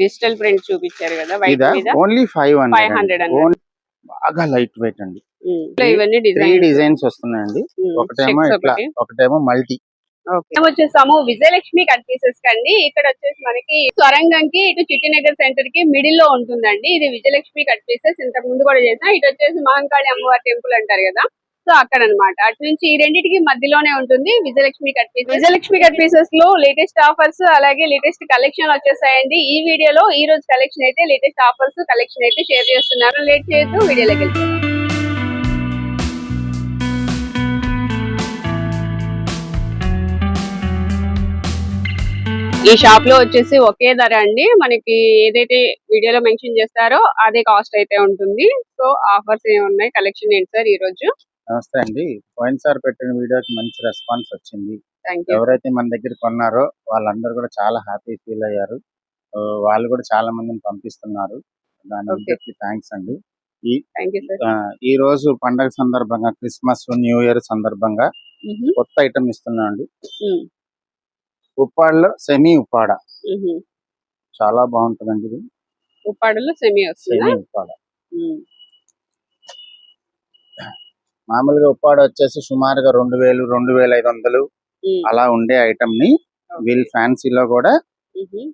Digital print చూపించారు కదా white మీద? ఓన్లీ ఫైవ్ ఫైవ్ హండ్రెడ్ అన్నారు బాగా లైట్ వెయిట్ అండి. ఇవన్నీ త్రీ డిజైన్ డిజైన్స్ వస్తున్నాయండి. ఒకటేమో ఇట్లా ఒకటేమో మల్టీ వచ్చేసాము విజయలక్ష్మి కట్ పీసెస్ కండి. ఇక్కడ వచ్చేసి మనకి స్వరంగం కి ఇటు చిట్టినగర్ సెంటర్కి మిడిల్లో ఉంటుందండి. ఇది విజయలక్ష్మి కట్ పీసెస్ ఇంతకు ముందు కూడా చేసాం ఇటు వచ్చేసి మహంకాళి అమ్మవారి టెంపుల్ అంటారు కదా. సో అక్కడ అన్నమాట అటు నుంచి ఈ రెండింటికి మధ్యలోనే ఉంటుంది Vijayalakshmi cut pieces. Vijayalakshmi cut పీసెస్లో latest offers అలాగే లేటెస్ట్ కలెక్షన్ వచ్చేసాయండి. ఈ వీడియోలో ఈ రోజు కలెక్షన్ అయితే లేటెస్ట్ ఆఫర్స్ కలెక్షన్ అయితే షేర్ చేస్తున్నారు లేట్ చేయొద్దు వీడియోలోకి వెళ్తాం ఈ షాప్లో వచ్చేసి ఒకే ధర అండి. మనకి ఏదైతే వీడియోలో మెన్షన్ చేస్తారో అదే కాస్ట్ అయితే ఉంటుంది. సో ఆఫర్స్ ఏమి ఉన్నాయి కలెక్షన్ ఏంటి సార్ ఈ రోజు? నమస్తే అండి. పోయినసారి పెట్టిన వీడియోకి మంచి రెస్పాన్స్ వచ్చింది. ఎవరైతే మన దగ్గర కొన్నారో వాళ్ళందరూ కూడా చాలా హ్యాపీ ఫీల్ అయ్యారు. వాళ్ళు కూడా చాలా మందిని పంపిస్తున్నారు. దాని Okay. అందరికి థ్యాంక్స్ అండి. ఈ రోజు పండగ సందర్భంగా క్రిస్మస్ న్యూ ఇయర్ సందర్భంగా కొత్త ఐటమ్ ఇస్తున్నా అండి. ఉప్పాడలో సెమీ ఉప్పాడ. చాలా బాగుంటుందండి ఇది. ఉప్పాడలో సెమీ సెమీ ఉప్పాడ. ఉమ్. మామూలుగా ఉప్పాడ వచ్చేసి సుమారుగా రెండు వేలు రెండు వేల ఐదు వందలు. అలా ఉండే ఐటమ్ని. వీల్ ఫ్యాన్సీలో కూడా.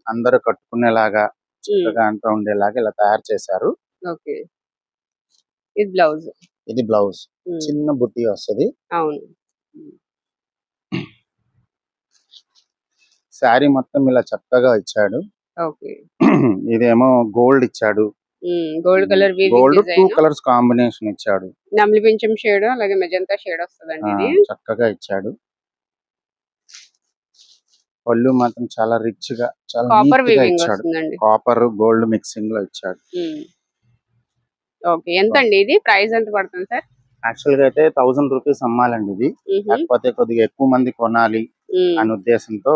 అందరూ కట్టుకునేలాగా. చక్కగా అంటూ ఉండేలాగా ఇలా తయారు చేశారు ఇది బ్లౌజ్ ఇది బ్లౌజ్ ఉమ్. చిన్న బుట్టి వస్తది అవును శారీ మొత్తం ఇలా చక్కగా ఇచ్చాడు ఇదేమో గోల్డ్ ఇచ్చాడు gold colour gold two colours combination ఇచ్చాడు. నమ్లి పింఛం షేడ్ అలాగే మెజంతా షేడ్ వస్తుందండి చక్కగా ఇచ్చాడు. పళ్ళు మాత్రం చాలా రిచ్గా చాలా కాపర్ ఇచ్చాడు. కాపర్ గోల్డ్ మిక్సింగ్లో ఇచ్చాడు. ఓకే ఎంత అండి ఇది? ప్రైస్ ఎంత పడుతుంది సార్? యాక్చువల్గా అయితే థౌసండ్ రూపీస్ అమ్మాలండి ఇది. కాకపోతే కొద్దిగా ఎక్కువ మంది కొనాలి అనే ఉద్దేశంతో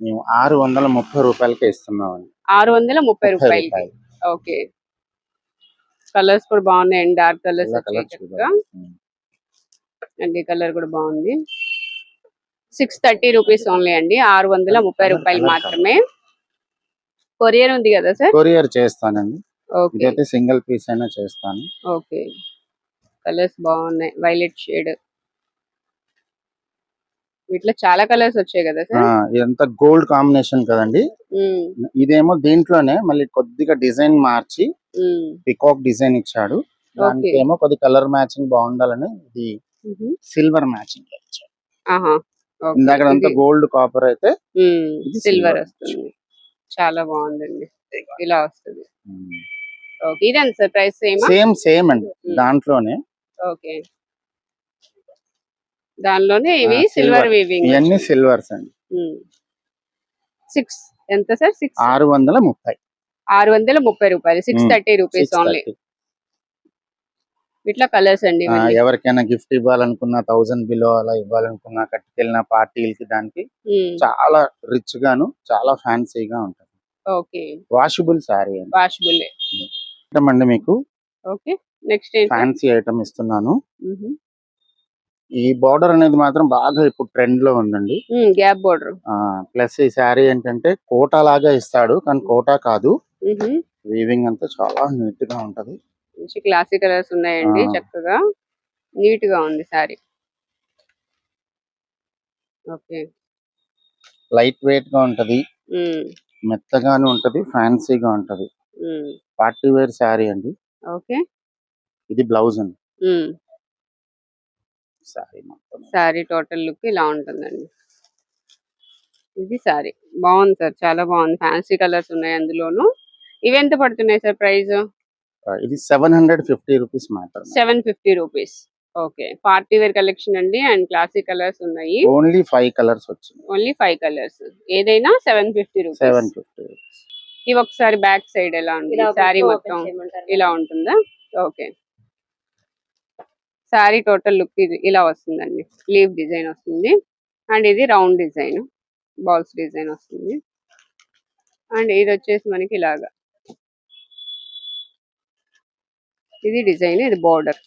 మేము ఆరు వందల ముప్పై రూపాయలకే ఇస్తున్నామండి. ఆరు వందల ముప్పై రూపాయలు. ఓకే. కలర్స్ కూడా బాగున్నాయండి డార్క్ కలర్స్. అండ్ ఈ కలర్ కూడా బాగుంది. సిక్స్ థర్టీ రూపీస్ ఓన్లీ అండి. ఆరు వందల ముప్పై రూపాయలు మాత్రమే. కొరియర్ ఉంది కదా సార్? కొరియర్ చేస్తానండి. ఓకే. ఇదైతే సింగిల్ పీస్ అయినా చేస్తాను. ఓకే. కలర్స్ బాగున్నాయి. Violet shade. వీటిలో చాలా కలర్స్ వచ్చాయి కదా సార్? ఇదంతా గోల్డ్ కాంబినేషన్ కదండి. ఇదేమో దీంట్లోనే మళ్ళీ కొద్దిగా డిజైన్ మార్చి పికాక్ డిజైన్ ఇచ్చాడు. దానికి. ఏమో కొద్ది కలర్ మ్యాచింగ్ బాగుండాలని ఇది సిల్వర్ మ్యాచింగ్ ఇచ్చాడు. ఇందాక అంతా గోల్డ్ కాపర్ అయితే ఇది సిల్వర్. వస్తుంది. చాలా బాగుందండి. ఇలా వస్తుంది. ఓకే. ఇదండి sir price same? Same same అండి. దాంట్లోనే. ఓకే. దానిలోనే ఇవి సిల్వర్. వీవింగ్ ఇవన్నీ సిల్వర్స్ అండి. సిక్స్ ఎంత సార్? సిక్స్ ఆరు వందల ముప్పై ఆరు వందల ముప్పై రూపాయలు సిక్స్. Thirty rupees 630. ఓన్లీ ఇట్లా కలర్స్ అండి ఎవరికైనా గిఫ్ట్ ఇవ్వాలనుకున్నా థౌసండ్ బిలో అలా ఇవ్వాలనుకున్నా కట్టుకెళ్ళిన పార్టీలకి దానికి. చాలా రిచ్ గాను చాలా ఫ్యాన్సీగా ఉంటుంది. ఓకే. వాషబుల్ అండి. వాషబుల్ అండి మీకు. ఓకే. నెక్స్ట్ ఫ్యాన్సీ ఐటమ్ ఇస్తున్నాను. ఈ బార్డర్ అనేది మాత్రం బాగా ఇప్పుడు ట్రెండ్లో ఉందండి. గ్యాప్ బోర్డర్ ప్లస్ ఈ శారీ ఏంటంటే కోటా లాగా ఇస్తాడు కానీ కోటా కాదు. వీవింగ్ అంతా చాలా నీట్గా ఉంటది. మంచి క్లాసిక్ కలర్స్ ఉన్నాయండి. చక్కగా. నీట్గా ఉంది సారీ ఓకే. లైట్ వెయిట్గా ఉంటది. మెత్తగాను ఉంటది ఫ్యాన్సీగా ఉంటది. పార్టీ వేర్ శారీ అండి. ఓకే. ఇది బ్లౌజ్ అండి. శారీ మొత్తం శారీ టోటల్ లుక్ ఇలా ఉంటుందండి. ఇది శారీ. బాగుంది సార్. చాలా బాగుంది. ఫ్యాన్సీ కలర్స్ ఉన్నాయి అందులోను. ఇవి ఎంత పడుతున్నాయి సార్ ప్రైస్ ఇది సెవెన్ హండ్రెడ్ ఫిఫ్టీ రూపీస్ మాత్రం seven fifty rupees. Okay. Party wear collection అండి అండ్ క్లాసిక్ కలర్స్ ఉన్నాయి. ఓన్లీ ఫైవ్ కలర్స్ వచ్చింది ఓన్లీ ఫైవ్ కలర్స్. ఏదైనా seven fifty seven rupees. Fifty ఇవి ఒకసారి బ్యాక్ సైడ్ ఎలా ఉంది? శారీ మొత్తం ఇలా ఉంటుందా? ఓకే. శారీ టోటల్ లుక్ ఇది ఇలా వస్తుందండి. లీవ్ డిజైన్ వస్తుంది. అండ్ ఇది రౌండ్ డిజైన్. బాల్స్ డిజైన్ వస్తుంది. అండ్ ఇది వచ్చేసి మనకి ఇలాగా. ఇది డిజైన్ ఇది బోర్డర్.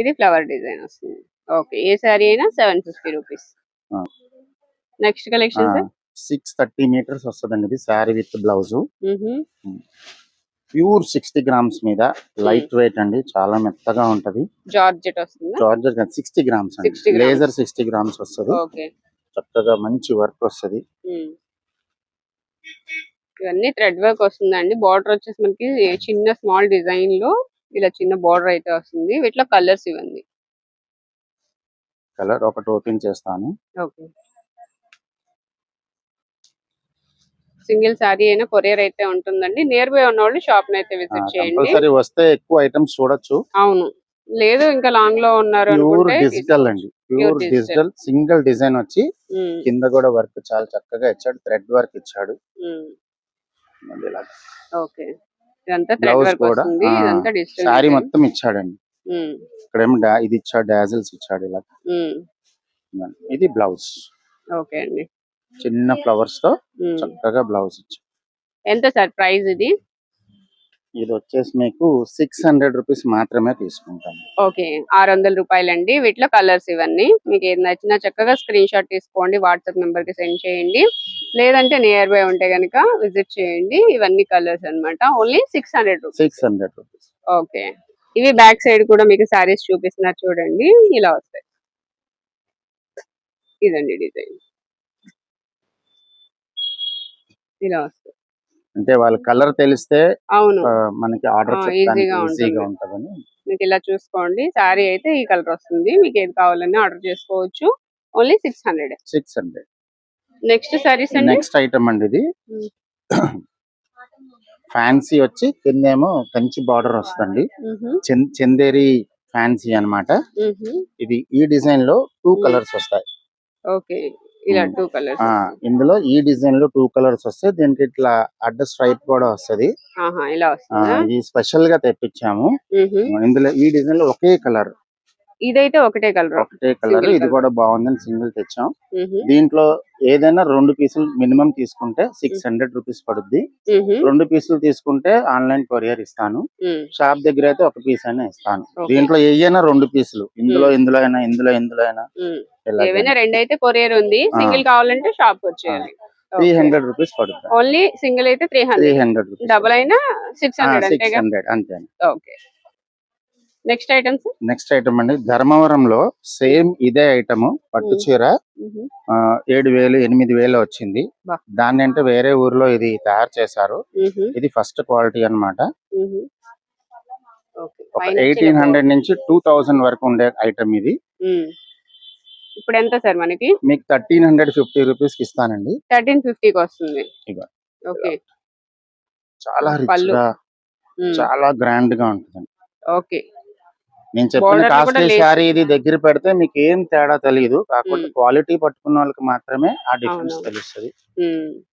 ఇది ఫ్లవర్ డిజైన్ వస్తుంది. ఓకే ఏ శారీ అయినా seven fifty rupees. Next collection six thirty metres వస్తుందండి ఇది sari with blouse. Pure sixty grams మీద లైట్ వెయిట్ అండి చాలా మెత్తగా ఉంటది. జార్జెట్ వస్తుందా? చార్జర్ సిక్స్టీ గ్రామ్స్ 60 అండి. లేజర్ సిక్స్టీ గ్రామ్స్ వస్తుంది. ఓకే చక్కగా మంచి వర్క్ వస్తుంది. ఉమ్. ఇవన్నీ థ్రెడ్ వర్క్ వస్తుందండి. బార్డర్ వచ్చేసి మనకి చిన్న స్మాల్ డిజైన్లో ఇలా చిన్న బార్డర్ అయితే వస్తుంది. వీటిలో కలర్స్ ఇవన్నీ కలర్ ఒకటి ఓపెన్ చేస్తాను. ఓకే సింగిల్ సారీ అయినా కొరియర్ అయితే ఉంటుందండి. నియర్ బై ఉన్న వాళ్ళు షాప్ అయితే విజిట్ చేయండి. వస్తే ఎక్కువ ఐటమ్స్ చూడొచ్చు. అవును. లేదు ఇంకా లాంగ్లో ఉన్నారు డిజిటల్ అండి. ప్యూర్. డిజిటల్ సింగిల్ డిజైన్ వచ్చి కింద కూడా వర్క్ చాలా చక్కగా ఇచ్చాడు. థ్రెడ్ వర్క్ ఇచ్చాడు. ఓకే. ఇదంతా థ్రెడ్ Blouse వర్క్ కూడా, వస్తుంది. ఆ, ఇదంతా డిజిటల్ శారీ మొత్తం ఇచ్చాడండి. ఇక్కడేమో ఇది ఇచ్చాడు డాజిల్స్ ఇచ్చాడు ఇలా. ఇది బ్లౌజ్ ఓకే అండి. చిన్న ఫ్లవర్స్తో ఉమ్. చక్కగా బ్లౌజ్ ఎంత సార్ ప్రైస్ ఇది? ఇది వచ్చేసి మీకు సిక్స్ హండ్రెడ్ రూపీస్ మాత్రమే తీసుకుంటాను ఓకే. ఆరు వందల రూపాయలండి. వీటిలో కలర్స్ ఇవన్నీ. మీకు ఏది నచ్చినా చక్కగా స్క్రీన్ షాట్ తీసుకోండి వాట్సాప్ నెంబర్కి సెండ్ చేయండి. లేదంటే నియర్ బై ఉంటే గనుక విజిట్ చేయండి. ఇవన్నీ కలర్స్ అన్నమాట. Only six hundred rupees. Six hundred rupees. Okay. ఇవి బ్యాక్ సైడ్ కూడా మీకు సారీస్ చూపిస్తున్నారు చూడండి. ఇలా వస్తాయి. ఇదండి డిజైన్. ఇలా అంటే వాళ్ళ కలర్ తెలిస్తే అవును. మనకి ఆర్డర్ ఈజీగా. ఉంటుందని. మీకు ఇలా చూసుకోండి. సారీ అయితే ఈ కలర్ వస్తుంది. మీకు ఏది కావాలన్నా ఆర్డర్ చేసుకోవచ్చు. Only six hundred six hundred next saris next item అండి ఇది. Hmm. ఫ్యాన్సీ వచ్చి కిందేమో కంచి బార్డర్ మ్హూ, చం- చందేరి ఫ్యాన్సీ అన్నమాట. మ్హూ. ఇది ఈ డిజైన్లో టూ Hmm. కలర్స్ వస్తాయి. ఓకే ఇలా. టూ కలర్స్ ఆ ఇందులో ఈ డిజైన్లో టూ కలర్స్ వస్తాయి దీనికి ఇట్లా అడ్డ స్ట్రైప్ కూడా వస్తది. ఇది స్పెషల్గా తెప్పించాము. ఇందులో ఈ డిజైన్లో ఒకే కలర్. ఇదైతే ఒకటే కలర్. ఒకటే కలర్. ఇది. కూడా బాగుందని సింగిల్ తెచ్చాం. దీంట్లో ఏదైనా రెండు పీసులు మినిమం తీసుకుంటే సిక్స్ హండ్రెడ్ రూపీస్ పడుద్ది. రెండు పీసులు తీసుకుంటే ఆన్లైన్ కొరియర్ ఇస్తాను. షాప్ దగ్గర అయితే ఒక పీస్ అయినా ఇస్తాను. దీంట్లో ఏయైనా రెండు పీసులు. ఇందులో ఇందులో అయినా ఇందులో ఇందులో అయినా ఏవైనా రెండు అయితే కొరియర్ ఉంది. సింగిల్ కావాలంటే షాప్ వచ్చేయాలి. త్రీ హండ్రెడ్ రూపీస్ పడుతుంది ఓన్లీ సింగిల్ అయితే three three hundred hundred rupees. Double అయినా సిక్స్ హండ్రెడ్ సిక్స్ హండ్రెడ్ అంతే okay. Next items next item అండి. ధర్మవరంలో సేమ్ ఇదే ఐటమ్ పట్టు. చీర. ఏడు వేలు ఎనిమిది వేలు వచ్చింది. దాన్ని అంటే వేరే ఊర్లో ఇది తయారు చేశారు. ఇది ఫస్ట్ క్వాలిటీ అన్నమాట. ఒక ఎయిటీన్ హండ్రెడ్ నుంచి టూ థౌసండ్ వరకు ఉండే ఐటమ్ ఇది. ఇప్పుడు ఎంత సార్ మనకి? మీకు థర్టీన్ హండ్రెడ్ ఫిఫ్టీ రూపీస్కి ఇస్తానండి. థర్టీన్ ఫిఫ్టీకి వస్తుంది. ఓకే. చాలా రిచ్. గా చాలా గ్రాండ్గా ఉంటుంది ఓకే. నేను చెప్పిన కాస్ట్లీ. శారీ ఇది దగ్గర పెడితే మీకు ఏం తేడా తెలియదు ఉమ్. క్వాలిటీ పట్టుకున్న వాళ్ళకి మాత్రమే ఆ డిఫరెన్స్. తెలుస్తుంది.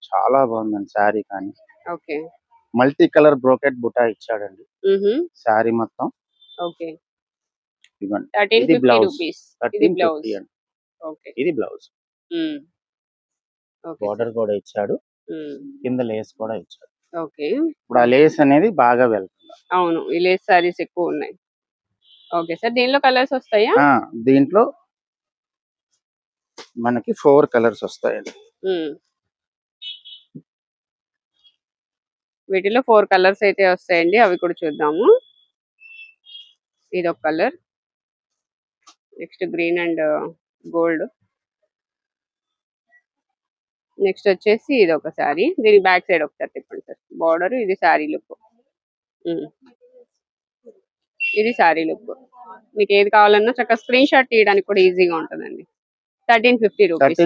చాలా బాగుందండి శారీ కానీ. ఓకే. మల్టీ కలర్ బ్రోకెట్ బుటా ఇచ్చాడండి. శారీ మొత్తం. ఇది ఇది థర్టీన్ బ్లౌజ్. ఫిఫ్టీ అండి ఇది బ్లౌజ్. బార్డర్ కూడా ఇచ్చాడు. కింద లేస్ కూడా ఇచ్చాడు. ఇప్పుడు ఆ లేస్ అనేది బాగా వెళ్తుంది. అవును. ఈ లేస్ సారీస్ ఎక్కువ ఉన్నాయి. ఓకే సార్ దీనిలో కలర్స్ వస్తాయా? దీంట్లో మనకి ఫోర్ కలర్స్ వస్తాయండి. వీటిలో ఫోర్ కలర్స్ అయితే వస్తాయండి అవి కూడా చూద్దాము. ఇది ఒక colour. Next green and gold. Next వచ్చేసి ఇది ఒక సారీ దీని బ్యాక్ సైడ్ ఒకసారి తిప్పండి సార్. బార్డర్ ఇది సారీ లుక్. ఇది సారీ లుక్ మీకు ఏది కావాలన్నా చక్కగా స్క్రీన్ షాట్ తీయడానికి కూడా ఈజీగా ఉంటుందండి. Thirteen fifty rupees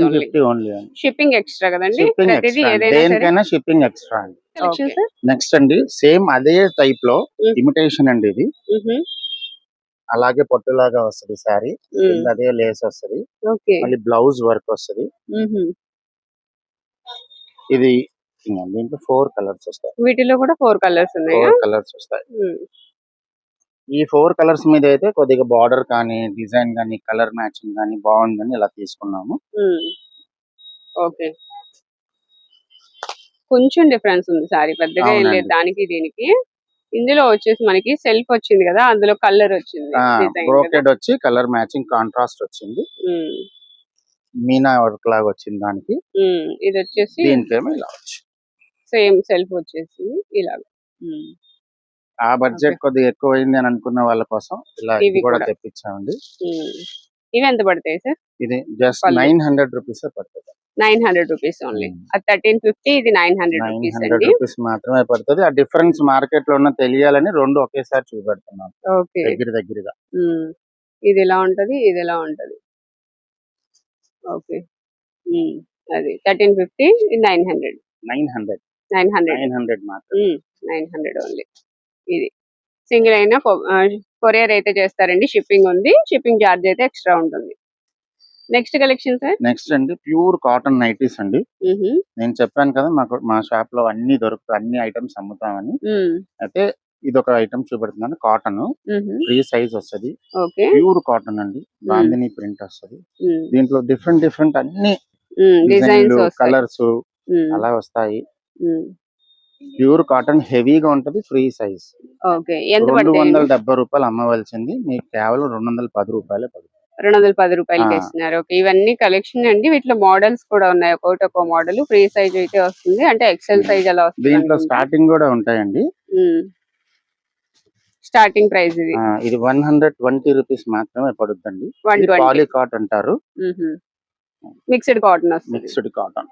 shipping extra కదండి? షిప్పింగ్ ఎక్స్ట్రా ఏదైనా సరే. దేనికైనా షిప్పింగ్ ఎక్స్ట్రా అండి. సార్ నెక్స్ట్ అండి సేమ్ అదే టైప్లో. ఇమిటేషన్ అండి ఇది. అలాగే పట్టులాగా వస్తుంది శారీ కింద అదే లేస్ వస్తుంది. ఓకే మళ్ళీ బ్లౌజ్ వర్క్ వస్తుంది. ఇది దీంట్లో ఫోర్ కలర్స్ వస్తాయి. వీటిలో కూడా ఫోర్ కలర్స్ ఉన్నాయా? ఫోర్ కలర్స్ వస్తాయి. ఈ ఫోర్ కలర్స్ మీద అయితే కొద్దిగా బార్డర్ కానీ డిజైన్ కానీ కలర్ మ్యాచింగ్ కానీ బాగుందని ఇలా తీసుకున్నాము. ఓకే. కొంచెం డిఫరెన్స్ ఉంది సారీ పెద్దగా ఏం లేదు. దానికి దీనికి. ఇందులో వచ్చేసి మనకి సెల్ఫ్ వచ్చింది కదా అందులో కలర్ వచ్చింది బ్రోకెడ్ వచ్చి కలర్ మ్యాచింగ్ కాంట్రాస్ట్ వచ్చింది. మీనా వర్క్ లాగా వచ్చింది దానికి. ఇది వచ్చేసి దీనికేమో ఇలా సేమ్ సెల్ఫ్ వచ్చేసి ఇలా ఆ బడ్జెట్ కొద్దిగా ఎక్కువ అయింది అని అనుకున్న వాళ్ళ కోసం ఇలా ఇవి ఇది కూడా కూడా. తెప్పించామండి. ఇవి ఎంత పడతాయి సార్? ఇది జస్ట్. నైన్ హండ్రెడ్ రూపీస్ పడుతుంది. Nine hundred rupees only. అది థర్టీన్ ఫిఫ్టీ ఇది nine hundred nine rupees hundred అండి. రూపీస్ మాత్రమే పడుతుంది. ఆ డిఫరెన్స్ మార్కెట్లో ఉన్న తెలియాలని రెండు ఒకేసారి చూపెడుతున్నాం. ఓకే. దగ్గర దగ్గరగా. ఉమ్. ఇది ఎలా ఉంటది? ఇది ఎలా ఉంటది? ఓకే. ఉమ్, అది థర్టీన్ ఫిఫ్టీ ఇది nine hundred. Nine hundred. Nine hundred. Nine hundred మాత్రం నైన్ హండ్రెడ్ ఓన్లీ. ఇది. సింగిల్ అయినా కొరియర్ అయితే చేస్తారండి. షిప్పింగ్ ఉంది. షిప్పింగ్ ఛార్జ్ అయితే ఎక్స్ట్రా ఉంటుంది. Next collection sir? నెక్స్ట్ అండి ప్యూర్ కాటన్ నైటీస్ అండి. నేను చెప్పాను కదా మాకు మా షాప్లో అన్ని దొరుకుతాయి. అన్ని ఐటమ్స్ అమ్ముతామని. అయితే ఇది ఒక ఐటమ్ చూపెడుతున్నాను కాటన్. ఫ్రీ సైజ్ వస్తది. ప్యూర్ కాటన్ అండి. బాందిని ప్రింట్ వస్తది. దీంట్లో డిఫరెంట్ డిఫరెంట్ అన్ని డిజైన్స్ కలర్స్ అలా వస్తాయి. ప్యూర్ కాటన్ హెవీగా ఉంటది ఫ్రీ సైజ్ రెండు వందల డెబ్బై రూపాయలు అమ్మవలసింది. మీకు కేవలం రెండు వందల పది రూపాయలే పడుతుంది. రెండు వందల పది రూపాయలకి. ఇస్తున్నారు. ఓకే ఇవన్నీ కలెక్షన్ అండి. వీటిలో మోడల్స్ కూడా ఉన్నాయి. ఒక్కొక్కటి ఒక్కో మోడల్ ఫ్రీ సైజ్ అయితే వస్తుంది. అంటే ఎక్సెల్. సైజ్ అలా వస్తుంది దీంట్లో. స్టార్టింగ్ కూడా ఉంటాయండి. స్టార్టింగ్ ప్రైస్ ఇది. ఇది వన్ హండ్రెడ్ ట్వంటీ రూపీస్ మాత్రమే పడుతుందండి ట్వంటీ. పాలికాట్ అంటారు. మిక్స్డ్ కాటన్ మిక్స్డ్ కాటన్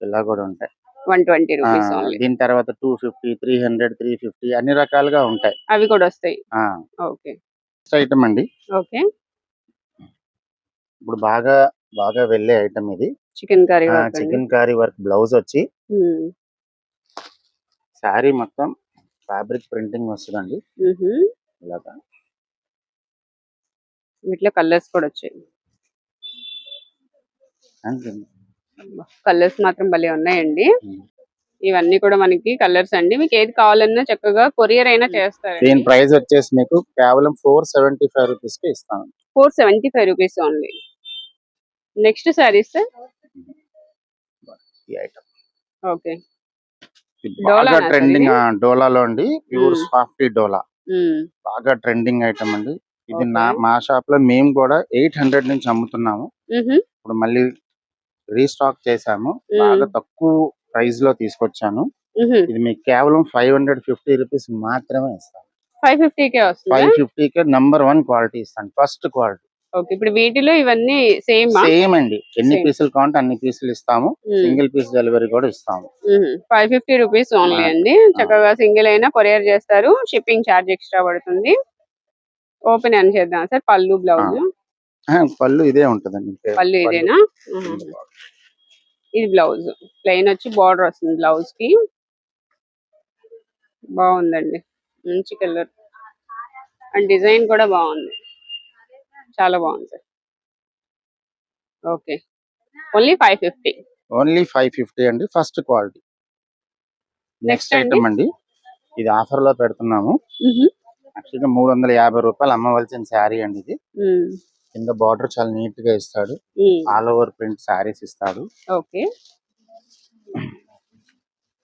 ఇలా కూడా ఉంటాయి. వన్ ట్వంటీ రూపీస్ ఓన్లీ దీని తర్వాత two fifty three hundred three fifty అన్ని రకాలుగా ఉంటాయి. అవి కూడా వస్తాయి. ఓకే. ఐటమ్ అండి. ఓకే. ఇప్పుడు బాగా బాగా వెళ్ళే ఐటమ్ ఇది. Chicken curry chikankari work blouse వచ్చి శారీ మొత్తం ఫ్యాబ్రిక్ ప్రింటింగ్ వస్తుందండి. ఇలాగా. వీటిలో కలర్స్ కూడా వచ్చాయి. అంతే. కలర్స్ మాత్రం భలే ఉన్నాయండి. ఇవన్నీ కూడా మనకి కలర్స్ అండి. మీకు ఏది కావాలన్నా చక్కగా కొరియర్ అయినా చేస్తారు దీని ప్రైస్ వచ్చేసి మీకు కేవలం ఫోర్ సెవెంటీ ఫైవ్ రూపీస్కి ఇస్తాను. Four seventy five rupees only. Next saris ఈ ఐటమ్. ఓకే. బాగా డోలానా ట్రెండింగ్ డోలాలో అండి. Pure um. సాఫ్ట్ డోలా. బాగా ట్రెండింగ్ ఐటమ్ అండి. ఇది నా మా షాప్లో మేము కూడా ఎయిట్ హండ్రెడ్ నుంచి అమ్ముతున్నాము. ఇప్పుడు మళ్ళీ రీస్టాక్ చేసాము బాగా తక్కువ ప్రైస్లో తీసుకొచ్చాను. ఇది మీకు కేవలం ఫైవ్ హండ్రెడ్ ఫిఫ్టీ రూపీస్ మాత్రమే ఇస్తాను. ఫైవ్ ఫిఫ్టీకే వస్తుంది? ఫైవ్ ఫిఫ్టీ కే నంబర్ వన్ క్వాలిటీ ఇస్తాను. First quality. ఓకే ఇప్పుడు వీటిలో ఇవన్నీ సేమ్? సేమ్ అండి. ఎన్ని. పీసులు కావాలంటే అన్ని పీసులు ఇస్తాము. సింగిల్ పీస్ డెలివరీ కూడా ఇస్తాము. Five fifty rupees only. అండి. చక్కగా సింగిల్ అయినా కొరియర్ చేస్తారు. షిప్పింగ్ ఛార్జ్ ఎక్స్ట్రా పడుతుంది. ఓపెన్ అని చేద్దాం సార్? పళ్ళు బ్లౌజ్. పళ్ళు ఇదే ఉంటదండి. పళ్ళు ఇదేనా. ఇది బ్లౌజ్. ప్లెయిన్ వచ్చి బార్డర్ వస్తుంది బ్లౌజ్కి బాగుందండి. మంచి కలర్. అండ్ డిజైన్ కూడా బాగుంది. చాలా బాగుంది okay. Only five fifty. Only five fifty అండి ఫస్ట్ క్వాలిటీ. నెక్స్ట్? ఐటమ్ అండి ఇది ఆఫర్లో పెడుతున్నాము యాక్చువల్గా మూడు వందల యాభై రూపాయలు అమ్మవలసిన శారీ అండి ఇది. కింద బార్డర్ చాలా నీట్గా ఇస్తాడు ఆల్ ఓవర్ ప్రింట్ శారీస్ ఇస్తాడు. ఓకే.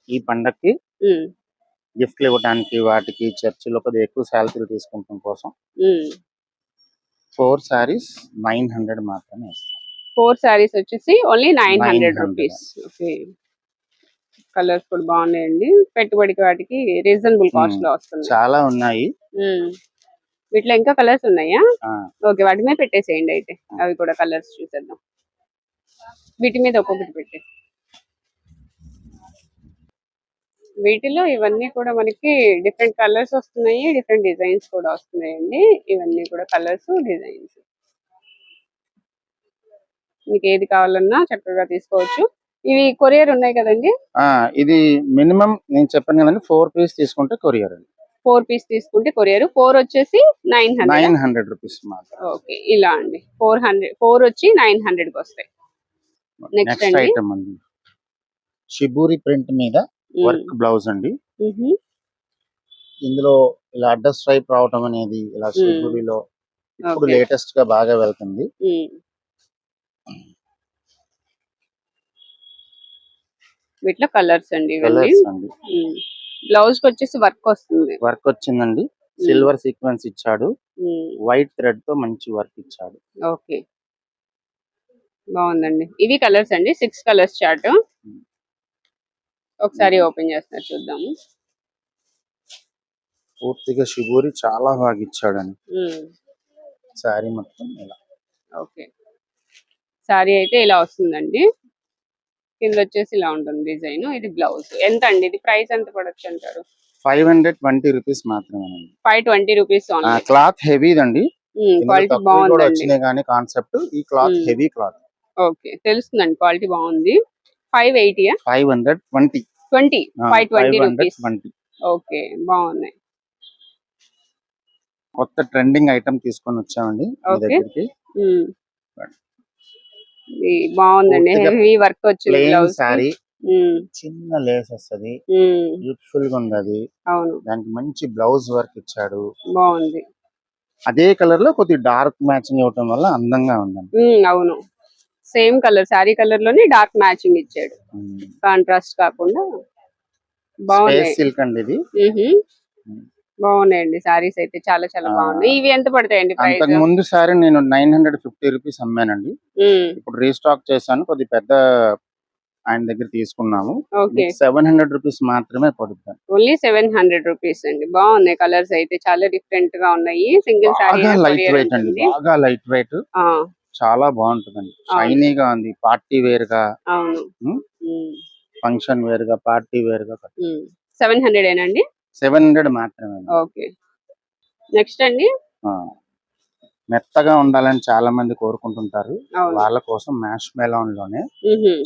ఈ పండక్కి గిఫ్ట్లు ఇవ్వడానికి వాటికి చర్చిలో కొద్దిగా ఎక్కువ శాలరీలు తీసుకుంటాం కోసం ఫోర్ శారీస్ నైన్ హండ్రెడ్ మాత్రమే ఇస్తాం. ఫోర్ శారీస్ వచ్చేసి only nine hundred 900. Rupees. Okay. Colours కూడా బాగున్నాయండి. పెట్టుబడికి వాటికి రీజనబుల్ కాస్ట్లో వస్తుంది. చాలా ఉన్నాయి. వీటిలో ఇంకా కలర్స్ ఉన్నాయా? ఓకే వాటి మీద పెట్టేసేయండి అయితే. అవి కూడా కలర్స్ చూసేద్దాం. వీటి మీద ఒక్కొక్కటి పెట్టే. వీటిలో ఇవన్నీ కూడా మనకి డిఫరెంట్ కలర్స్ వస్తున్నాయి డిఫరెంట్ డిజైన్స్ కూడా వస్తున్నాయండి. ఇవన్నీ కూడా కలర్స్ డిజైన్స్ మీకు ఏది కావాలన్నా చక్కగా తీసుకోవచ్చు. ఇవి కొరియర్ ఉన్నాయి కదండి? ఇది మినిమం నేను చెప్పాను కదండి ఫోర్ పీస్ తీసుకుంటే కొరియర్ అండి. ఫోర్ పీస్ తీసుకుంటే కొరియర్. ఫోర్ వచ్చేసి nine hundred? Nine hundred rupees okay ఇలా అండి. ఫోర్ హండ్రెడ్ ఫోర్ వచ్చి నైన్ హండ్రెడ్కి వస్తాయి. నెక్స్ట్ అండి. ఐటమ్ అండి. షిబూరి ప్రింట్ మీద వర్క్ బ్లౌజ్ అండి. ఇందులో ఇలా అడ్డ స్ట్రైప్ రావటం అనేది ఇలా. షిబూరిలో ఇప్పుడు. లేటెస్ట్గా బాగా వెళ్తుంది. వీటిలో కలర్స్ అండి ఇవన్నీ. కలర్స్ అండి. బ్లౌజ్కి వచ్చేసి వర్క్ వస్తుంది. వర్క్ వచ్చిందండి. సిల్వర్ సీక్వెన్స్ ఇచ్చాడు. వైట్ థ్రెడ్తో మంచి వర్క్ ఇచ్చాడు. ఓకే బాగుందండి. ఇవి కలర్స్ అండి. సిక్స్ కలర్స్ చార్ట్ ఒకసారి ఓపెన్ చేస్తున్నారు చూద్దాము. పూర్తిగా షిబూరి చాలా బాగా ఇచ్చాడండి. శారీ మొత్తం ఇలా. ఓకే సారీ అయితే ఇలా వస్తుందండి. కింద వచ్చేసి ఇలా ఉంటుంది డిజైన్. ఇది బ్లౌజ్. ఎంత అండి ఇది ప్రైస్ ఎంత పడొచ్చు అంటారు? ఫైవ్ హండ్రెడ్ ట్వంటీ రూపీస్ మాత్రమేనండి. Five twenty rupees cloth quality తక్కువ కూడా బాగుందండి. వచ్చినాయి కానీ కాన్సెప్ట్ ఈ క్లాత్. Heavy cloth. ఓకే తెలుస్తుందండి క్వాలిటీ బాగుంది. Five ఎయిటీయా five hundred twenty. Twenty? Five twenty rupees. Twenty. Okay బాగున్నాయి. కొత్త ట్రెండింగ్ ఐటమ్ తీసుకొని వచ్చామండి. దగ్గరికి. ఇది బాగుందండి. హెవీ వర్క్ వచ్చింది శారీ. చిన్న లేస్ వస్తది. బ్యూటిఫుల్గా ఉంది అది అవును. దానికి మంచి బ్లౌజ్ వర్క్ ఇచ్చాడు. బాగుంది. అదే కలర్లో కొద్దిగా డార్క్ మ్యాచింగ్ ఇవ్వటం వల్ల అందంగా ఉందండి. అవును. సేమ్ కలర్ శారీ కలర్లోనే డార్క్ మ్యాచింగ్ ఇచ్చాడు. కాంట్రాస్ట్ కాకుండా స్పేస్ సిల్క్ అండి ఇది. బాగున్నాయండి. సారీస్ అయితే చాలా చాలా. బాగున్నాయి. ఇవి ఎంత పడతాయండి అంతకు ముందు సారి నేను నైన్ హండ్రెడ్ ఫిఫ్టీ రూపీస్ అమ్మానండి. ఇప్పుడు రీస్టాక్ చేశాను. కొద్ది పెద్ద ఆయన దగ్గర తీసుకున్నాము. సెవెన్ హండ్రెడ్ రూపీస్ మాత్రమే పడుతుంది ఓన్లీ సెవెన్ హండ్రెడ్ రూపీస్ అండి. బాగున్నాయి కలర్స్ అయితే చాలా డిఫరెంట్గా ఉన్నాయి. సింగిల్ సారీ లైట్ వెయిట్ అండి. బాగా లైట్ వెయిట్ చాలా బాగుంటుందండి. షైనీగా ఉంది. పార్టీ వేర్గా. ఫంక్షన్ వేర్గా పార్టీ వేర్గా. సెవెన్ హండ్రెడ్ ఏనండి సెవెన్ హండ్రెడ్ మాత్రమే. ఓకే. నెక్స్ట్ అండి. మెత్తగా ఉండాలని చాలా మంది కోరుకుంటుంటారు వాళ్ళ కోసం మ్యాష్ మెలాన్లోనే.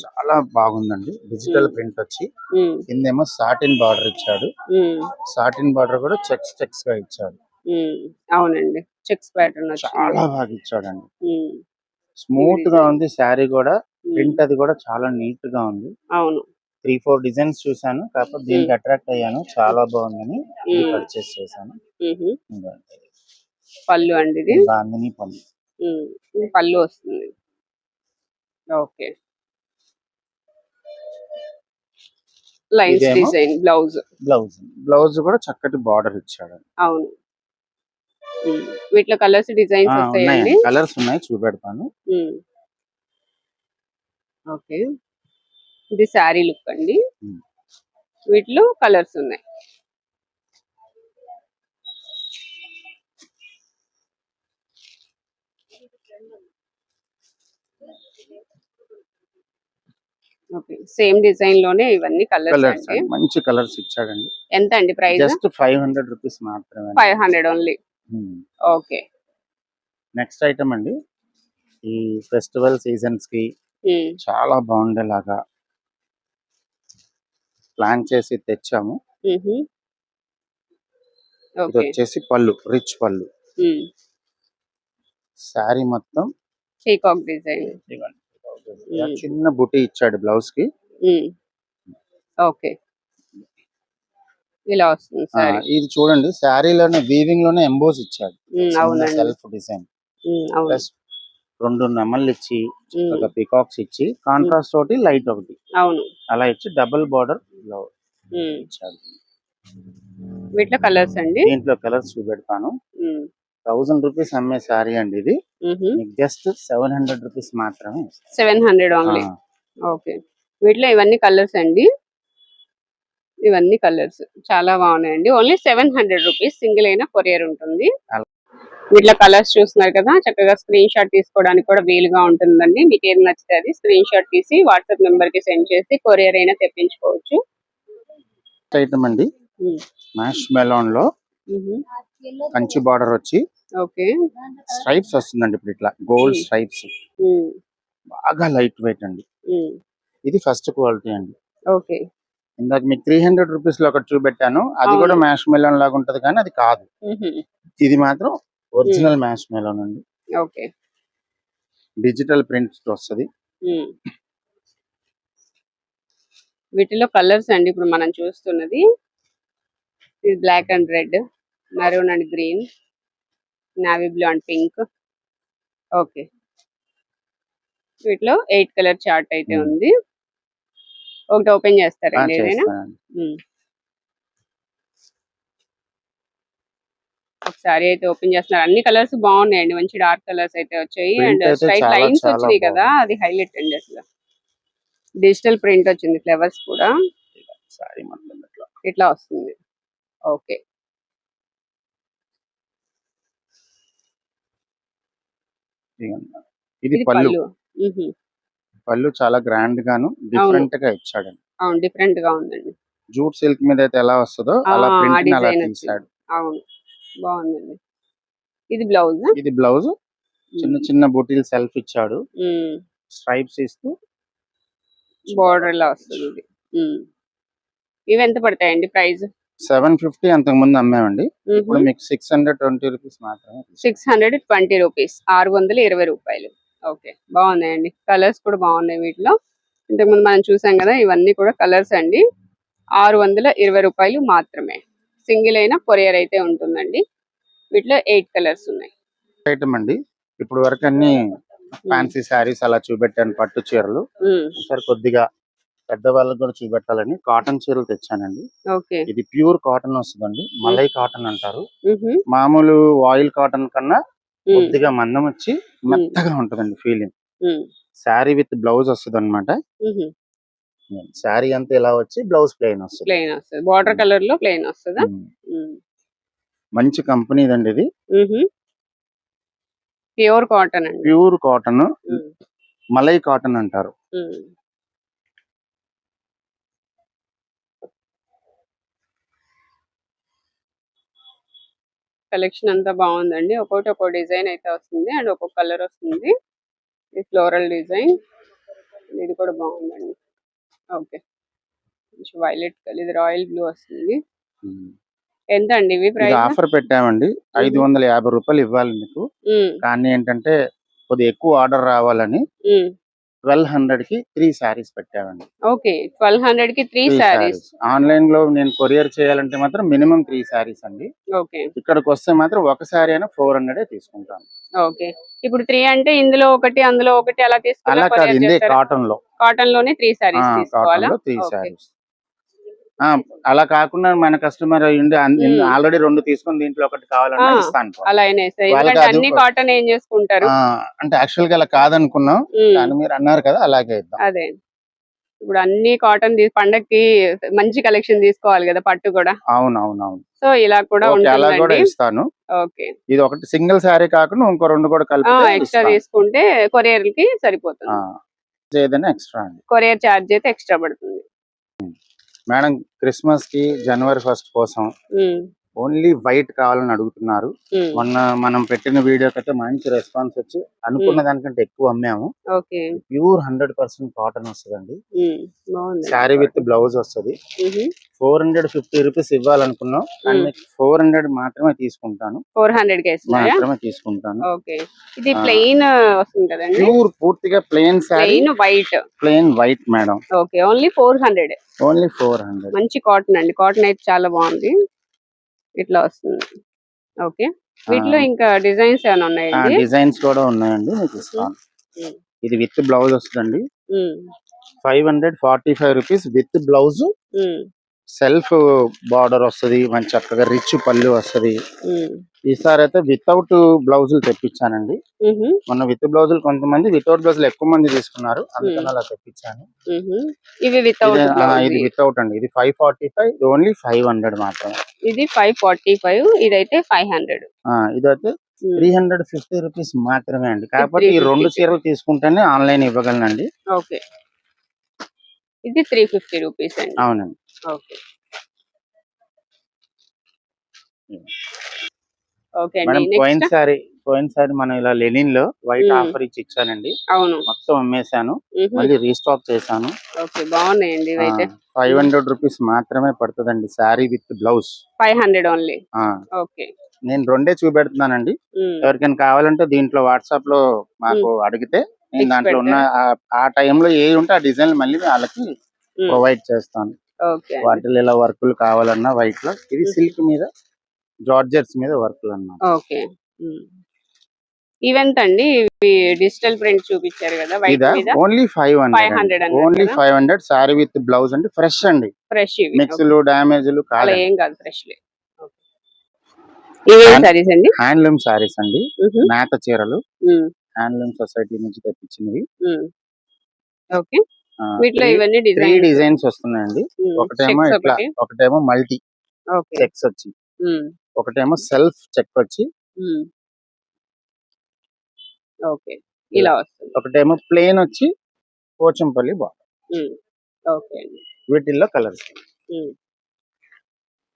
చాలా బాగుందండి. డిజిటల్. ప్రింట్ వచ్చి కిందేమో సాటిన్ బార్డర్ ఇచ్చాడు. సాటిన్ బార్డర్ కూడా చెక్స్ చెక్స్గా ఇచ్చాడు. అవునండి. చెక్స్ ప్యాటర్న్ చాలా బాగా ఇచ్చాడండి. స్మూత్గా ఉంది శారీ కూడా. ప్రింట్ అది కూడా చాలా నీట్గా ఉంది. అవును. త్రీ ఫోర్ డిజైన్స్ చూసాను కాకపోతే దీనికి అట్రాక్ట్ అయ్యాను. చాలా బాగుందని. పర్చేస్ చేశాను. పళ్ళు అండి ఇది? బాందిని పళ్ళు. పళ్ళు వస్తుంది. ఓకే. లైన్స్ ఇదేమో? Design blouse. బ్లౌజ్. బ్లౌజ్ కూడా చక్కటి బార్డర్ ఇచ్చాడు. అవును. వీటిలో కలర్స్ డిజైన్స్ వస్తాయండి? కలర్స్ ఉన్నాయి చూపెడతాను. ఓకే. ఇది శారీ లుక్ అండి. వీటిలో కలర్స్ ఉన్నాయి. ఓకే సేమ్ డిజైన్లోనే ఇవన్నీ కలర్స్ మంచి కలర్స్ ఇచ్చాడండి. ఎంత అండి price? Just five hundred rupees మాత్రమే. Five hundred only. Okay. Next item అండి. ఈ ఫెస్టివల్ సీజన్స్కి చాలా బాగుండేలాగా ప్లాన్ చేసి తెచ్చాము. ఇది వచ్చేసి పళ్ళు రిచ్ పళ్ళు. శారీ మొత్తం పీకాక్ డిజైన్. చిన్న బుటీ ఇచ్చాడు బ్లౌజ్కి ఓకే. ఇలా వస్తుంది ఇది చూడండి శారీలోనే వీవింగ్లోనే ఎంబోస్ ఇచ్చాడు. సెల్ఫ్ డిజైన్ ప్లస్ రెండు నెమళ్ళు ఇచ్చి ఒక పికాక్స్ ఇచ్చి కాంట్రాస్ట్ ఒకటి లైట్ ఒకటి. అవును. అలా ఇచ్చి డబుల్ బార్డర్ వీటిలో కలర్స్ అండి? దీంట్లో కలర్స్ చూపెడతాను. థౌసండ్ రూపీస్ అమ్మే శారీ అండి ఇది. జస్ట్ సెవెన్ హండ్రెడ్ రూపీస్ మాత్రమే సెవెన్ హండ్రెడ్ ఓన్లీ ఓకే వీటిలో ఇవన్నీ కలర్స్ అండి. ఇవన్నీ కలర్స్ చాలా బాగున్నాయండి. Only seven hundred rupees single అయినా కొరియర్ ఉంటుంది. వీటిలో కలర్స్ చూస్తున్నారు కదా చక్కగా స్క్రీన్ షాట్ తీసుకోవడానికి కూడా వీలుగా ఉంటుందండి. మీకు ఏది నచ్చితే అది స్క్రీన్ షాట్ తీసి వాట్సాప్ నెంబర్కి సెండ్ చేసి కొరియర్ అయినా తెప్పించుకోవచ్చు. ఐటమ్ అండి మ్యాష్ మెలాన్లో కంచి బార్డర్ వచ్చి ఓకే. స్ట్రైప్స్ వస్తుందండి ఇప్పుడు ఇట్లా గోల్డ్ స్ట్రైప్స్ బాగా లైట్ వెయిట్ అండి. ఇది ఫస్ట్ క్వాలిటీ అండి. ఓకే. ఇందాక మీకు త్రీ హండ్రెడ్ రూపీస్లో ఒకటి చూపెట్టాను. అది కూడా. మ్యాష్ మెలాన్ లాగా ఉంటది కానీ అది కాదు. ఇది మాత్రం ఒరిజినల్ మ్యాష్ మెలాన్ అండి. ఓకే. డిజిటల్ ప్రింట్ వస్తది. వీటిలో కలర్స్ అండి ఇప్పుడు మనం చూస్తున్నది. ఇది black and red maroon and green navy blue and pink. Okay. వీటిలో ఎయిట్ కలర్ చార్ట్ అయితే. ఉంది. ఒకటి ఓపెన్ చేస్తారండి ఏదైనా చేస్తానండి ఉమ్. ఒక సారీ అయితే ఓపెన్ చేస్తున్నారు. అన్ని కలర్స్ బాగున్నాయండి. మంచి డార్క్ కలర్స్ అయితే వచ్చాయి. అండ్ స్ట్రైట్ లైన్స్ వచ్చినాయి కదా. అది హైలైట్ అండి అసలు. డిజిటల్ ప్రింట్ వచ్చింది ఫ్లవర్స్ కూడా. ఇట్లా. వస్తుంది. ఓకే. ఇది పళ్ళు. పళ్ళు. చాలా గ్రాండ్ గాను డిఫరెంట్గా ఇచ్చాడండి. అవును డిఫరెంట్గా ఉందండి. జూట్ సిల్క్ మీద అయితే ఎలా వస్తుందో అలా ప్రింట్ అలా తీసాడు అవును. బాగుందండి. ఇది బ్లౌజ్? ఇది బ్లౌజ్. చిన్న చిన్న బుటీలు సెల్ఫ్ ఇచ్చాడు. స్ట్రైప్స్ ఇస్తూ. బోర్డర్ లా వస్తుంది ఇది. ఇవి ఎంత పడతాయండి ప్రైస్ సెవెన్ ఫిఫ్టీ అంతకు ముందు అమ్మామండి. ఇప్పుడు మీకు సిక్స్ హండ్రెడ్ ట్వంటీ రూపీస్ మాత్రమే సిక్స్ హండ్రెడ్ ట్వంటీ రూపీస్. ఆరు వందల ఇరవై రూపాయలు. ఓకే. బాగున్నాయండి. కలర్స్ కూడా బాగున్నాయి వీటిలో. ఇంతకుముందు మనం చూసాం కదా ఇవన్నీ కూడా కలర్స్ అండి. ఆరు వందల ఇరవై రూపాయలు మాత్రమే. సింగిల్ అయినా కొరియర్ అయితే ఉంటుందండి. వీటిలో ఎయిట్ కలర్స్ ఉన్నాయి. ఐటమ్ అండి. ఇప్పుడు వరకు అన్ని ఫ్యాన్సీ శారీస్ అలా చూపెట్టాను పట్టు చీరలు. ఈసారి కొద్దిగా పెద్ద వాళ్ళకి కూడా చూపెట్టాలని కాటన్ చీరలు తెచ్చానండి. ఇది ప్యూర్ కాటన్ వస్తుందండి. మలై కాటన్ అంటారు. మామూలు ఆయిల్ కాటన్ కన్నా. కొద్దిగా మందం వచ్చి మెత్తగా ఉంటుందండి ఫీలింగ్. శారీ విత్ బ్లౌజ్ వస్తుంది అనమాట మ్హూ. శారీ అంతా ఇలా వచ్చి బ్లౌజ్ ప్లెయిన్ వస్తుంది. ప్లెయిన్ వస్తుంది. బార్డర్ కలర్లో ప్లెయిన్ వస్తుందా? ఉమ్. మంచి కంపెనీ అండి ఇది ప్యూర్ కాటన్ అండి. Pure cotton. మలై కాటన్ అంటారు. కలెక్షన్ అంతా బాగుందండి. ఒక్కొక్కటి ఒక్కో డిజైన్ అయితే వస్తుంది. అండ్ ఒక్కొక్క కలర్ వస్తుంది. ఇది ఫ్లోరల్ డిజైన్. ఇది కూడా బాగుందండి. ఓకే. కొంచెం వైలెట్ కలర్ ఇది రాయల్ బ్లూ వస్తుంది. ఎంత అండి ఇవి ఇది ప్రైస్? ఆఫర్ పెట్టామండి. ఐదు వందల యాభై రూపాయలు ఇవ్వాలి మీకు. కానీ ఏంటంటే కొద్దిగా ఎక్కువ ఆర్డర్ రావాలని ట్వెల్వ్ హండ్రెడ్కి త్రీ శారీస్ పెట్టామండి. ఓకే ట్వెల్వ్ హండ్రెడ్కి త్రీ శారీస్. ఆన్లైన్లో నేను కొరియర్ చేయాలంటే మాత్రం మినిమం త్రీ శారీస్ అండి. ఓకే. ఇక్కడికి వస్తే మాత్రం ఒక శారీ అయినా ఫోర్ హండ్రెడ్ తీసుకుంటాను. ఓకే. ఇప్పుడు త్రీ అంటే ఇందులో ఒకటి అందులో ఒకటి అలా ఇందే కాటన్లో కాటన్లోనే త్రీ సారీస్ కాటన్ తీసుకోవాలా? లో త్రీ. శారీస్. అలా కాకుండా మన కస్టమర్ Hmm. ఆల్రెడీ రెండు తీసుకుని దీంట్లో ఒకటి ఇస్తాను. అది అన్ని కాటన్ ఏం చేసుకుంటారు? అంటే యాక్చువల్గా అలా కాదనుకున్నాం. కానీ మీరు అన్నారు కదా అలాగే ఇద్దాం. అదే. ఇప్పుడు అన్ని కాటన్ పండక్కి మంచి కలెక్షన్ తీసుకోవాలి కదా పట్టు కూడా. అవును అవును అవును సో ఇలా కూడా అలా కూడా ఇస్తాను. ఓకే. ఇది ఒకటి సింగిల్ శారీ కాకుండా ఇంకో రెండు కూడా కలిపి ఎక్స్ట్రా తీసుకుంటే కొరియర్కి సరిపోతుంది ఏదైనా ఎక్స్ట్రా కొరియర్ ఛార్జ్ అయితే ఎక్స్ట్రా పడుతుంది. మేడం క్రిస్మస్కి జనవరి ఫస్ట్ కోసం ఉమ్, ఓన్లీ వైట్ కావాలని అడుగుతున్నారు. ఉమ్, మొన్న మనం పెట్టిన వీడియోకి అయితే మంచి రెస్పాన్స్ వచ్చి అనుకున్న దానికంటే ఎక్కువ అమ్మాము. Okay. Pure hundred percent cotton వస్తుందండి. బాగుంది. శారీ విత్ బ్లౌజ్ వస్తుంది. ఫోర్ హండ్రెడ్ ఫిఫ్టీ రూపీస్ ఇవ్వాలనుకున్నాం. కానీ ఫోర్ హండ్రెడ్ మాత్రమే తీసుకుంటాను. ఫోర్ హండ్రెడ్ మాత్రమే తీసుకుంటాను. ఓకే. ఇది. ప్లెయిన్ ప్యూర్ పూర్తిగా plain sari. White. Plain white madam. Okay. Only four hundred. Only four hundred. మంచి కాటన్ అండి. కాటన్ అయితే చాలా బాగుంది. ఇట్లా వస్తుంది. ఓకే. వీటిలో ఇంకా డిజైన్స్ ఏమైనా ఉన్నాయండి? డిజైన్స్ కూడా ఉన్నాయండి మీకు ఇస్తాను. ఇది విత్ బ్లౌజ్ వస్తుందండి. Five hundred forty five rupees with blouse. Self border వస్తది మంచి చక్కగా రిచ్ పళ్ళు వస్తది. ఈసారి అయితే వితౌట్ బ్లౌజులు తెప్పించానండి. మొన్న విత్ బ్లౌజులు కొంతమంది వితౌట్ బ్లౌజులు ఎక్కువ మంది తీసుకున్నారు. అందుకని అలా తెప్పించాను. మ్హూ. ఇవి వితౌట్ ఇది- వితౌట్ అండి. ఇది five forty five only five hundred మాత్రమే. ఇది ఫైవ్ ఫార్టీ ఫైవ్ ఇదైతే ఫైవ్ హండ్రెడ్. ఇదైతే త్రీ హండ్రెడ్ ఫిఫ్టీ రూపీస్ మాత్రమే అండి. కాకపోతే ఈ 350. రెండు చీరలు తీసుకుంటేనే ఆన్లైన్ ఇవ్వగలనండి. ఓకే. ఇది త్రీ ఫిఫ్టీ రూపీస్ అండి. అవునండి. ఓకే. పోయినసారి పోయినసారి మనం ఇలా లెనిన్లో వైట్. ఆఫర్ ఇచ్చి ఇచ్చానండి అవును. మొత్తం అమ్మేశాను. మ్హూ. మళ్ళీ రీస్టాక్ చేశాను. ఓకే బాగున్నాయండి ఇవైతే ఫైవ్ హండ్రెడ్ రూపీస్ మాత్రమే పడుతుందండి sari with blouse. Five hundred only. Okay. నేను రెండే చూపెడుతున్నానండి. ఎవరికైనా కావాలంటే దీంట్లో వాట్సాప్లో మాకు అడిగితే నేను దాంట్లో ఉన్న ఆ- టైంలో ఏ ఉంటే ఆ డిజైన్ మళ్ళీ వాళ్ళకి ప్రొవైడ్ చేస్తాను. అండి. వాటిలో ఇలా వర్కులు కావాలన్నా వైట్లో ఇది. సిల్క్ మీద జార్జెట్స్ మీద వర్కులు అన్నమాట. ఓకే. ఇవెంత అండి డిజిటల్ ప్రింట్ చూపించారు కదా white only five 500 hundred only? Five hundred sari with blouse అంటే ఫ్రెష్ అండి. ఫ్రెష్ ఇవి మిక్స్లు డ్యామేజ్లు అలా కాదు ఏం కాదు ఫ్రెష్ ఇవేం And- సారీస్ అండి? హ్యాండ్లూమ్ అండి. నేత చీరలు. హ్యాండ్లూమ్ సొసైటీ నుంచి తెప్పించినవి. ఓకే. వీటిలో ఇవన్నీ త్రీ డిజైన్ డిజైన్స్ వస్తున్నాయండి. ఒకటేమో ఇట్లా ఒకటేమో మల్టీ ఓకే. చెక్స్ వచ్చి. ఉమ్, ఒకటేమో సెల్ఫ్ చెక్ వచ్చి. ఉమ్. ఓకే. ఇలా వస్తుంది. ఒకటేమో ప్లేన్ వచ్చి పోచంపల్లి బాగుంది ఉమ్, ఓకే అండి. వీటిల్లో కలర్స్ ఉమ్.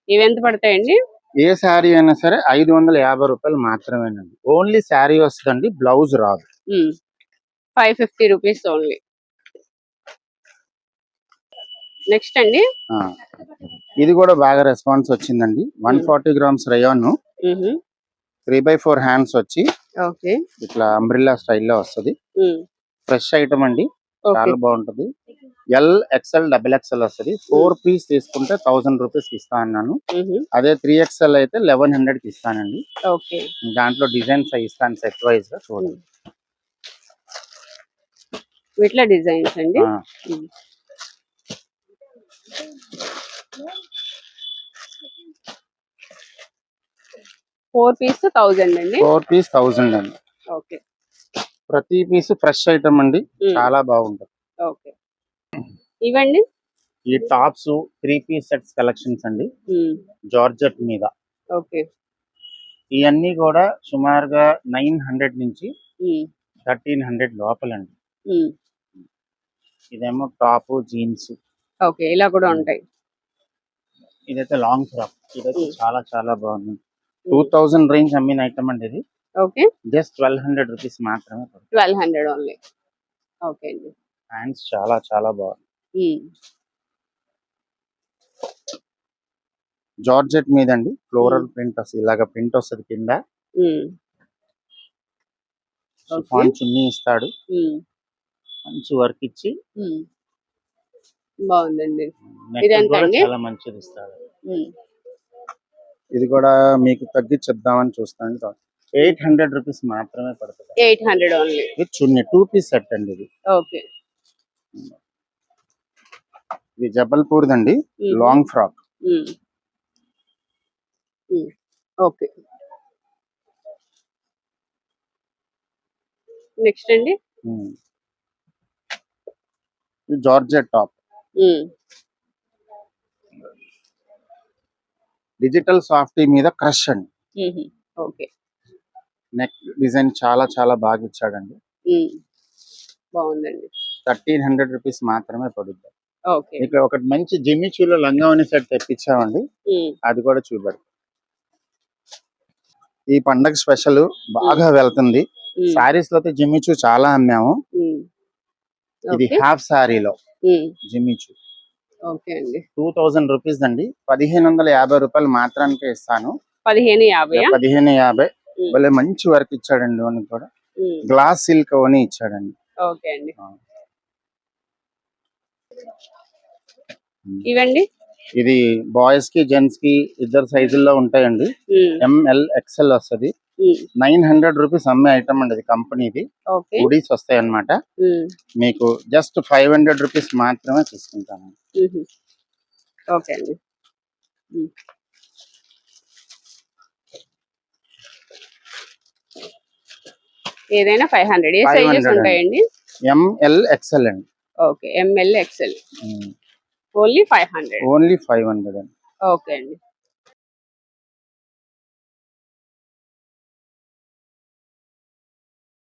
ఇవి ఎంత పడతాయండి? ఏ శారీ అయినా సరే ఐదు వందల యాభై రూపాయలు మాత్రమేనండి. ఓన్లీ శారీ వస్తుందండి బ్లౌజ్ రాదు. Five fifty rupees only. Next అండి. ఇది కూడా బాగా రెస్పాన్స్ వచ్చిందండి. One forty grams rayon. Three by four hands వచ్చి ఇట్లా అంబ్రిల్లా స్టైల్లో వస్తుంది. ఫ్రెష్ ఐటమ్ అండి. చాలా బాగుంటది. ఎల్ ఎక్స్ఎల్ డబుల్ ఎక్స్ఎల్ వస్తుంది. ఫోర్ పీస్ తీసుకుంటే థౌసండ్ రూపీస్ ఇస్తా అన్నాను. అదే త్రీ ఎక్స్ఎల్ అయితే లెవెన్ హండ్రెడ్కి ఇస్తానండి. ఓకే. దాంట్లో డిజైన్స్ ఇస్తాను సెట్ వైజ్గా చూడండి. వీటిలో డిజైన్స్ అండి. ఫోర్ పీస్ థౌజండ్ అండి? ఫోర్ పీస్ థౌసండ్ అండి. ఓకే. ప్రతి పీస్ ఫ్రెష్ ఐటమ్ అండి. చాలా బాగుంటది. ఇవండి? ఈ tops three piece sets collections అండి. జార్జెట్ మీద. ఓకే. ఇవన్నీ కూడా సుమారుగా నైన్ హండ్రెడ్ నుంచి థర్టీన్ హండ్రెడ్ లోపలండి. ఇదేమో టాప్ జీన్స్. ఓకే ఇలా కూడా ఉంటాయి. ఇదైతే లాంగ్ ఫ్రాక్. ఇదైతే. చాలా చాలా బాగుంది. టూ థౌజండ్ రేంజ్ అమ్మిన ఐటమ్ అండి ఇది. Okay. Just twelve hundred rupees మాత్రమే ట్వెల్వ్ హండ్రెడ్ ఓన్లీ. ఓకే అండి. హ్యాండ్స్ చాలా చాలా బాగుంది. జార్జెట్ మీద అండి ఫ్లోరల్ ప్రింట్ వస్తుంది. ఇలాగ ప్రింట్ వస్తుంది కింద. చున్నీ ఇస్తాడు. మంచి వర్క్ ఇచ్చి. బాగుందండి? చాలా మంచిది ఇస్తాడు. ఇది కూడా మీకు తగ్గించేద్దామని చూస్తాను. ఎయిట్ హండ్రెడ్ రూపీస్ మాత్రమే పడుతుంది. Eight hundred only. Chunni. Two piece set అండి ఇది. ఓకే. ఇది జబల్పూర్ దండి లాంగ్ ఫ్రాక్. ఓకే. నెక్స్ట్ అండి. Georgette top. డిజిటల్ సాఫ్టీ మీద క్రష్ అండి. ఓకే. నెక్ డిజైన్ చాలా చాలా బాగా ఇచ్చాడండి. బాగుందండి. థర్టీన్ హండ్రెడ్ రూపీస్ మాత్రమే పడుతుంది ఓకే ఇక్కడ ఒకటి మంచి జిమ్మిచూలో లంగావని సెట్ తెప్పించామండి. అది కూడా చూపెడు. ఈ పండగ స్పెషల్ బాగా వెళ్తుంది. సారీస్లో అయితే జిమ్మిచూ చాలా అమ్మాము. ఇది హాఫ్ సారీలో జిమ్మిచూ టూ థౌజండ్ రూపీస్ అండి. పదిహేను వందల యాభై రూపాయలు మాత్రానికే ఇస్తాను. పదిహేను యాభై పదిహేను యాభై. భలే మంచి వర్క్ ఇచ్చాడండి ఓని కూడా. గ్లాస్ సిల్క్ ఓని ఇచ్చాడండి. ఓకే అండి. ఇవండి? ఇది బాయ్స్కి జెంట్స్కి ఇద్దరు సైజుల్లో ఉంటాయండి. ఎంఎల్ ఎక్స్ఎల్ వస్తది. నైన్ హండ్రెడ్ రూపీస్ అమ్మే ఐటమ్ అండి ఇది కంపెనీది గుడీస్ వస్తాయి అన్నమాట ఉమ్, మీకు జస్ట్ ఫైవ్ హండ్రెడ్ రూపీస్ మాత్రమే తీసుకుంటాను. ఓకే అండి. ఉమ్. ఏదైనా ఫైవ్ హండ్రెడ్ ఏ 500 సైజెస్ అండి. ఉంటాయండి? ఎంఎల్ ఎక్స్ఎల్ అండి. Okay M L XL only five hundred only five hundred అండి. ఓకే అండి.